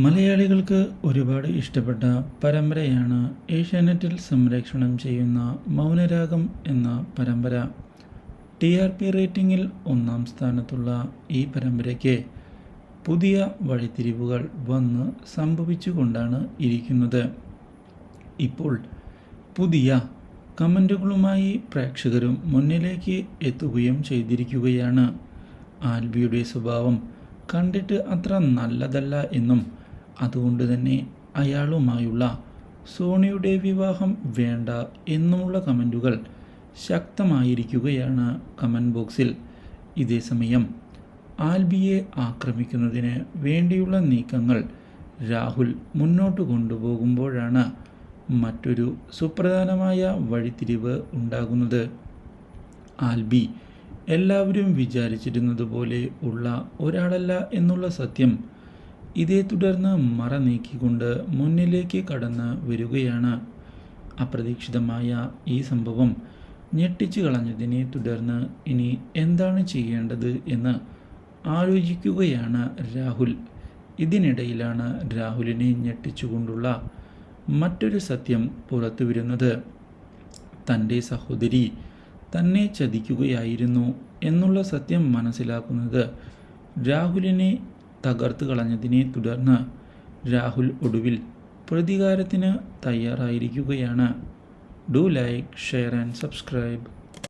മലയാളികൾക്ക് ഒരുപാട് ഇഷ്ടപ്പെട്ട പരമ്പരയാണ് ഏഷ്യാനെറ്റിൽ സംരക്ഷണം ചെയ്യുന്ന മൗനരാഗം എന്ന പരമ്പര. ടി ആർ പി റേറ്റിംഗിൽ ഒന്നാം സ്ഥാനത്തുള്ള ഈ പരമ്പരയ്ക്ക് പുതിയ വഴിത്തിരിവുകൾ വന്ന് സംഭവിച്ചുകൊണ്ടാണ് ഇരിക്കുന്നത്. ഇപ്പോൾ പുതിയ കമന്റുകളുമായി പ്രേക്ഷകരും മുന്നിലേക്ക് എത്തുകയും ചെയ്തിരിക്കുകയാണ്. ആൽബിയുടെ സ്വഭാവം കണ്ടിട്ട് അത്ര നല്ലതല്ല എന്നും അതുകൊണ്ട് തന്നെ അയാളുമായുള്ള സോണിയുടെ വിവാഹം വേണ്ട എന്നുള്ള കമന്റുകൾ ശക്തമായിരിക്കുകയാണ് കമന്റ് ബോക്സിൽ. ഇതേസമയം ആൽബിയെ ആക്രമിക്കുന്നതിന് വേണ്ടിയുള്ള നീക്കങ്ങൾ രാഹുൽ മുന്നോട്ട് കൊണ്ടുപോകുമ്പോഴാണ് മറ്റൊരു സുപ്രധാനമായ വഴിത്തിരിവ് ഉണ്ടാകുന്നത്. ആൽബി എല്ലാവരും വിചാരിച്ചിരുന്നത് പോലെ ഉള്ള ഒരാളല്ല എന്നുള്ള സത്യം ഇതേ തുടർന്ന് മറ നീക്കിക്കൊണ്ട് മുന്നിലേക്ക് കടന്ന് വരികയാണ്. അപ്രതീക്ഷിതമായ ഈ സംഭവം ഞെട്ടിച്ചു കളഞ്ഞതിനെ തുടർന്ന് ഇനി എന്താണ് ചെയ്യേണ്ടത് എന്ന് ആലോചിക്കുകയാണ് രാഹുൽ. ഇതിനിടയിലാണ് രാഹുലിനെ ഞെട്ടിച്ചുകൊണ്ടുള്ള മറ്റൊരു സത്യം പുറത്തു വരുന്നത്. തന്റെ സഹോദരി തന്നെ ചതിക്കുകയായിരുന്നു എന്നുള്ള സത്യം മനസ്സിലാക്കുന്നത് രാഹുലിനെ തകർത്ത് കളഞ്ഞതിനെ തുടർന്ന് രാഹുൽ ഒടുവിൽ പ്രതികാരത്തിന് തയ്യാറായിരിക്കുകയാണ്. Do like share and subscribe